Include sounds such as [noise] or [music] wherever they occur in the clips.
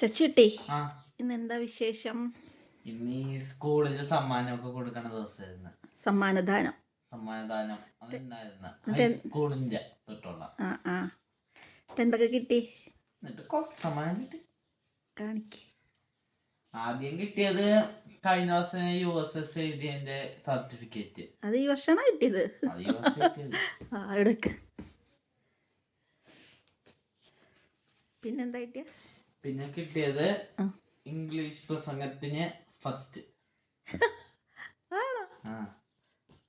ചച്ചുട്ടി ഇന്ന് എന്താ വിശേഷം? ഇന്ന് ഈ സ്കൂളിൽ സമ്മാനമൊക്കെ കൊടുക്കണ ദിവസമായിരുന്നു സമ്മാനദാനം. സമ്മാനദാനം തൊട്ടുള്ള. ആ ആ. എന്തൊക്കെ കിട്ടി? എന്നിട്ട് കുറച്ച് സമ്മാനം കിട്ടി. കാണിക്ക്. ആദ്യം കിട്ടിയത് കഴിഞ്ഞ വർഷം യു എസ് എസ് എഴുതിയതിന്റെ സർട്ടിഫിക്കറ്റ്. അത് ഈ വർഷമാണ് കിട്ടിയത്? [laughs] ആ എടുക്ക് പിന്നെന്താ കിട്ടിയ? പിന്നെ കിട്ടിയത് ഇംഗ്ലീഷ് പ്രസംഗത്തിന് ഫസ്റ്റ് ആണോ?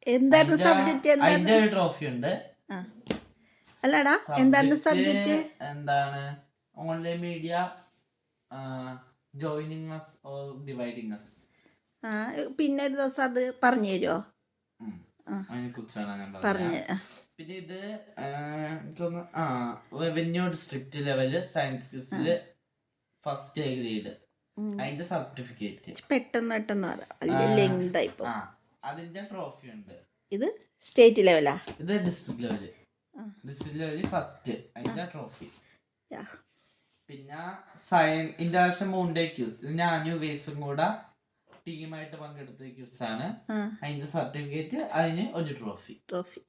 എന്തായിരുന്നു സബ്ജക്റ്റ് അതിന്റെ ഒരു ട്രോഫി ഉണ്ട്. അല്ലടാ എന്തായിരുന്നു സബ്ജക്റ്റ് എന്താണ്? Online media joining us or dividing us പിന്നെ ഒരു ദിവസം അത് പറഞ്ഞു തരുമോ പറഞ്ഞ് പിന്നെ ഇത് ആ, എനിക്ക് തോന്നുന്നു ആ റവന്യൂ ഡിസ്ട്രിക്ട് ലെവൽ സയൻസ് ക്വിസിൽ ഫസ്റ്റ് എ ഗ്രേഡ്. അതിന്റെ സർട്ടിഫിക്കറ്റ് പെട്ടെന്ന് പെട്ടെന്ന് ലെങ്ത് ആയിപ്പോ അതിന്റെ ട്രോഫി ഉണ്ട്. ഇത് സ്റ്റേറ്റ് ലെവലാ ഇത് district level. District level first അതിന്റെ ട്രോഫി പിന്നെ സയൻ ഇന്റർനാഷണൽ മൗണ്ടേ ക്യൂസ് ഇത് ഞാനും വേസും കൂടെ ടീമായിട്ട് പങ്കെടുത്ത ക്യൂസ് ആണ്. അതിന്റെ സർട്ടിഫിക്കറ്റ് അതിന് ഒരു ട്രോഫി ട്രോഫി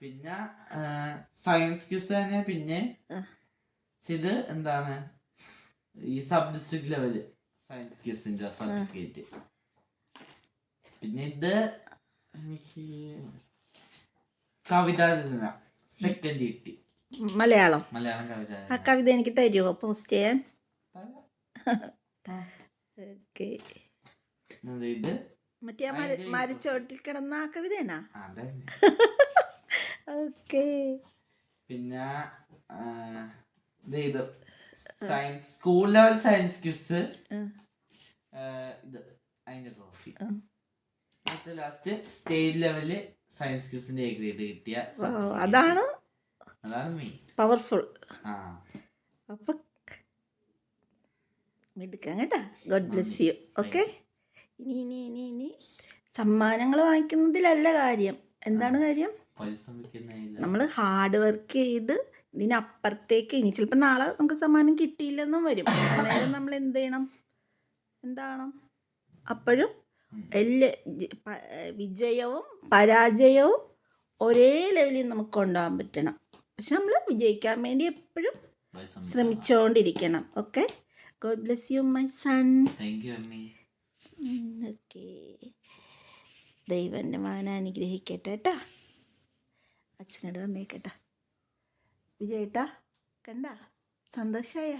പിന്നെ സയൻസ് ക്യൂസ് തന്നെ. പിന്നെ. പക്ഷെ ഇത് എന്താണ്? ഈ സബ് ഡിസ്ട്രിക്ട് ലെവൽ. സയൻസ് ക്യൂസിന്റെ സർട്ടിഫിക്കറ്റ് പിന്നെ ഇത് എനിക്ക് കവിതാ രചന സെക്കൻഡ് കിട്ടി മലയാളം. മലയാളം കവിത ആ. കവിത എനിക്ക് തരുമോ പോസ്റ്റ് ചെയ്യാൻ? ആ. ഓക്കെ. അത് ഇത്? മറ്റേ ആ മര അതിന്റെ മരച്ചോട്ടിൽ കിടന്ന ആ കവിതയാണോ? [laughs] ഓക്കെ. പിന്നെ ഇത് science school level science quiz ഇത് അതിന്റെ ട്രോഫി. എന്നിട്ട് ലാസ്റ്റ് സ്റ്റേറ്റ് ലെവൽ സയൻസ് ക്വിസിന്റെ എ ഗ്രേഡ് കിട്ടിയ. അതാണ് അതാണ് മെയിൻ പവർഫുൾ ആ. അപ്പൊ എടുക്കാം കേട്ടോ. ഗോഡ് ബ്ലെസ് യു ഓക്കെ ഇനി ഇനി ഇനി ഇനി സമ്മാനങ്ങൾ വാങ്ങിക്കുന്നതിലല്ല കാര്യം. എന്താണ് കാര്യം? നമ്മൾ ഹാർഡ് വർക്ക് ചെയ്ത് ഇതിനപ്പുറത്തേക്ക് ഇനി ചിലപ്പോൾ നാളെ നമുക്ക് സമ്മാനം കിട്ടിയില്ലെന്നും വരും. അന്നേരം നമ്മൾ എന്ത് ചെയ്യണം? എന്താണ് അപ്പോഴും. എല്ലാ വിജയവും പരാജയവും ഒരേ ലെവലിൽ നമുക്ക് കൊണ്ടുപോകാൻ പറ്റണം. പക്ഷെ നമ്മൾ വിജയിക്കാൻ വേണ്ടി എപ്പോഴും ശ്രമിച്ചുകൊണ്ടിരിക്കണം okay God bless you my son okay ദൈവന്റെ മാന അനുഗ്രഹിക്കട്ടെ കേട്ടാ. അച്ഛനോട് വന്നേക്കട്ടാ വിജയേട്ടാ കണ്ട? സന്തോഷമായ